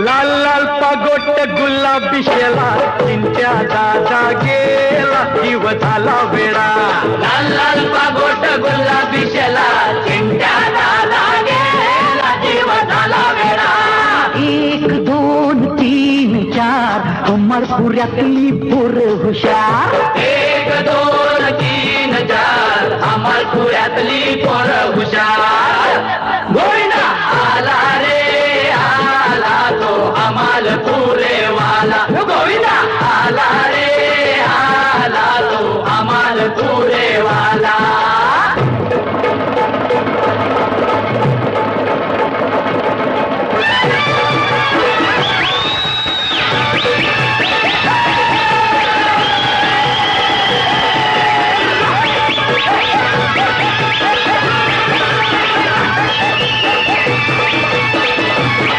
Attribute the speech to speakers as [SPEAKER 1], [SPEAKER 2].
[SPEAKER 1] लाल लाल पागोट गुलाबी शेला चिंच्या दादा गेला जीव झाला वेळा.
[SPEAKER 2] लाल लाल पागोट गुलाबी शेला चिंट्या दादा गेला जीव झाला वेळा.
[SPEAKER 3] एक दोन तीन चार उमर पुऱ्यातली पोर हुशार.
[SPEAKER 2] एक दोन तीन चार अमर पुऱ्यातली पोर हुशार.